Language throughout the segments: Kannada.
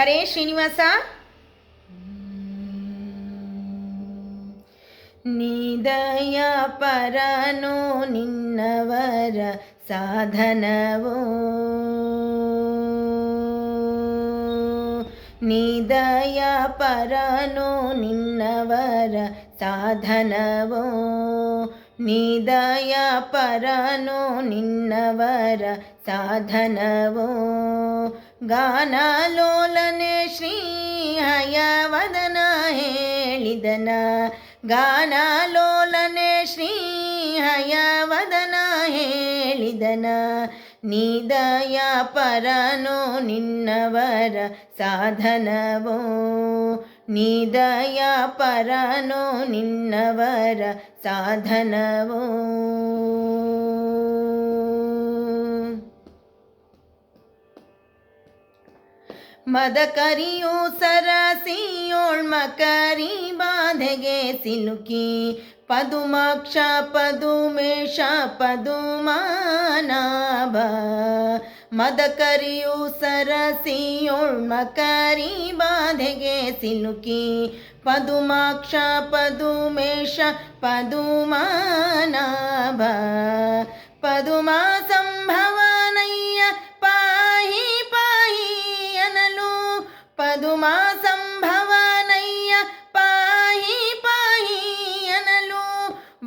ಹರೇ ಶ್ರೀನಿವಾಸ. ನಿದಯ ಪರನೋ ನಿನ್ನವರ ಸಾಧನವೋ. ನಿದಯ ಪರನೋ ನಿನ್ನವರ ಸಾಧನವೋ. ನಿದಯ ಪರನು ನಿನ್ನವರ ಸಾಧನವೋ? ಗಾನಲೋಲನೆ ಶ್ರೀ ಹಯವದನ ಹೇಳಿದನ. ಗಾನಲೋಲನೆ ಶ್ರೀ ಹಯವದನ ಹೇಳಿದನ. ನಿದಯ ಪರನು ನಿನ್ನವರ ಸಾಧನವೋ? ನಿದಯ ಪರನೋ ನಿನ್ನವರ ಸಾಧನವೋ. ಮದಕರಿಯು ಸರಸಿಯೋಳ್ಮಕರಿ ಬಾಧೆಗೆ ಸಿಲುಕಿ ಪದುಮಾಕ್ಷ ಪದುಮೇಶ ಪದುಮಾನಾಭ. ಮದಕರಿಯು ಸರಸಿಯೋಳ್ಮಕರಿ ಬಾಧೆಗೆ ಸಿಲುಕಿ ಪದುಮಾಕ್ಷ ಪದುಮೇಶ ಪದುಮಾನಾಭ ಪದುಮಾ ಸಂಭವನಯ್ಯ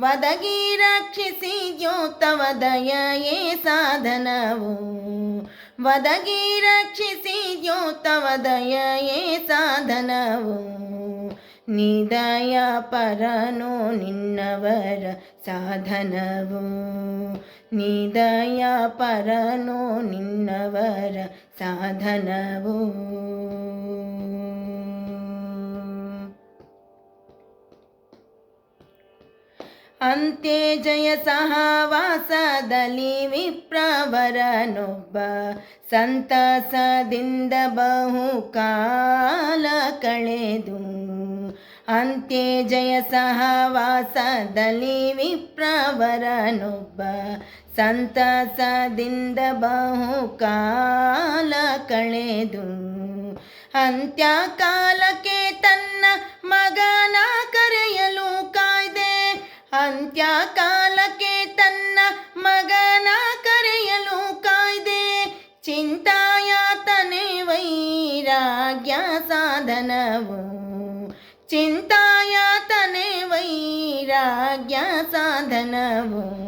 ವದಗಿ ರಕ್ಷಿಸಿ ಜ್ಯೋತವ ದಯೇ ಸಾಧನವು ವದಗಿ ರಕ್ಷಿಸಿ ಜ್ಯೋತವ ದಯೇ ಸಾಧನವು ನಿದಯ ಪರನು ನಿನ್ನವರ ಸಾಧನವು ನಿದಯ ಪರನು ನಿನ್ನವರ ಸಾಧನವು ಅಂತ್ಯ ಜಯ ಸಹವಾಸದಲ್ಲಿ ವಿಪ್ರವರನೊಬ್ಬ ಸಂತಸದಿಂದ ಬಹು ಕಾಲ ಕಳೆದು. ಅಂತೆ ಜಯ ಸಹವಾಸದಲ್ಲಿ ವಿಪ್ರವರನೊಬ್ಬ ಸಂತಸದಿಂದ ಬಹು ಕಾಲ ಕಳೆದು. ಅಂತ್ಯ ಕಾಲಕ್ಕೆ ತನ್ನ ಮಗನ ಅಂತ್ಯ ಕಾಲಕ್ಕೆ ತನ್ನ ಮಗನ ಕರೆಯಲು ಕಾಯ್ದೆ. ಚಿಂತಾಯಾತನೆ ವೈರಾಗ್ಯ ಸಾಧನವು. ಚಿಂತಾಯಾತನೆ ವೈರಾಗ್ಯ ಸಾಧನವು.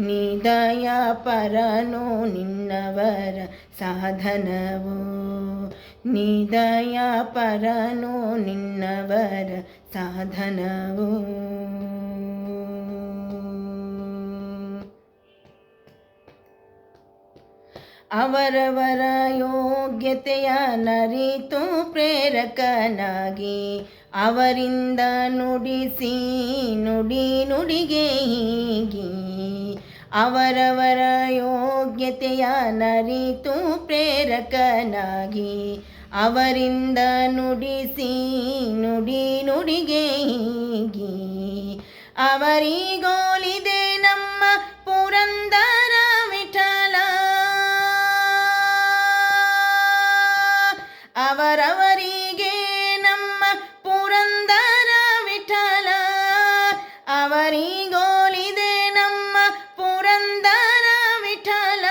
ನಿದಯ ಪರನು ನಿನ್ನವರ ಸಾಧನವು. ನಿದಯ ಪರನು ನಿನ್ನವರ ಸಾಧನವು. ಅವರವರ ಯೋಗ್ಯತೆಯ ನರಿತು ಪ್ರೇರಕನಾಗಿ ಅವರಿಂದ ನುಡಿಸಿ ನುಡಿ ನುಡಿಗೆ ಹೀಗಿ ಅವರವರ ಯೋಗ್ಯತೆಯ ನರಿತು ಪ್ರೇರಕನಾಗಿ ಅವರಿಂದ ನುಡಿಸಿ ನುಡಿ ನುಡಿಗೆ ಹೀಗಿ ಅವರಿಗೋಲಿದೆ ನಮ್ಮ ಪುರಂದರ ಅವರವರಿಗೆ ನಮ್ಮ ಪುರಂದರ ವಿಠಲ. ಅವರಿಗೋಲಿದೆ ನಮ್ಮ ಪುರಂದರ ವಿಠಲ.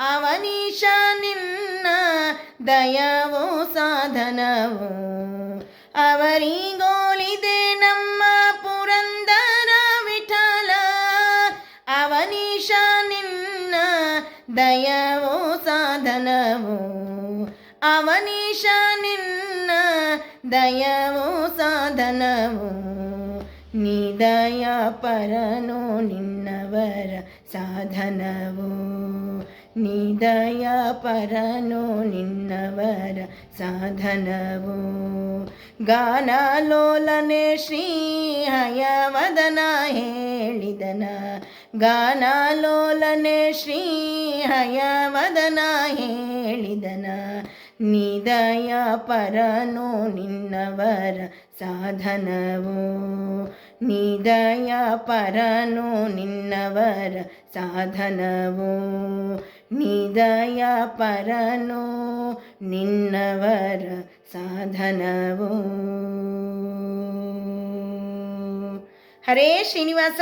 ಅವನೀಶ ನಿನ್ನ ದಯವೋ ಸಾಧನವೋ. ಅವರಿಗೋಲಿದೆ ನಮ್ಮ ಪುರಂದರ ವಿಠಲ. ಅವನೀಶ ನಿನ್ನ ದಯವೋ ಸಾಧನವು. ಅವನೀಶ ನಿನ್ನ ದಯವೋ, ಸಾಧನವು ನಿದಯ ಪರನು ನಿನ್ನವರ ಸಾಧನವು. ನಿದಯ ಪರನು ನಿನ್ನವರ ಸಾಧನವು. ಗಾನಲೋಲನೆ ಶ್ರೀ ಹಯವದನ ಹೇಳಿದನ, ಗಾನಲೋಲನೆ ಶ್ರೀ ಹಯವದನ ಹೇಳಿದನ. ನಿದಯ ಪರನೋ ನಿನ್ನವರ ಸಾಧನವು? ನಿದಯ ಪರನೋ ನಿನ್ನವರ ಸಾಧನವು? ನಿದಯ ಪರನೋ ನಿನ್ನವರ ಸಾಧನವು? ಹರೇ ಶ್ರೀನಿವಾಸ!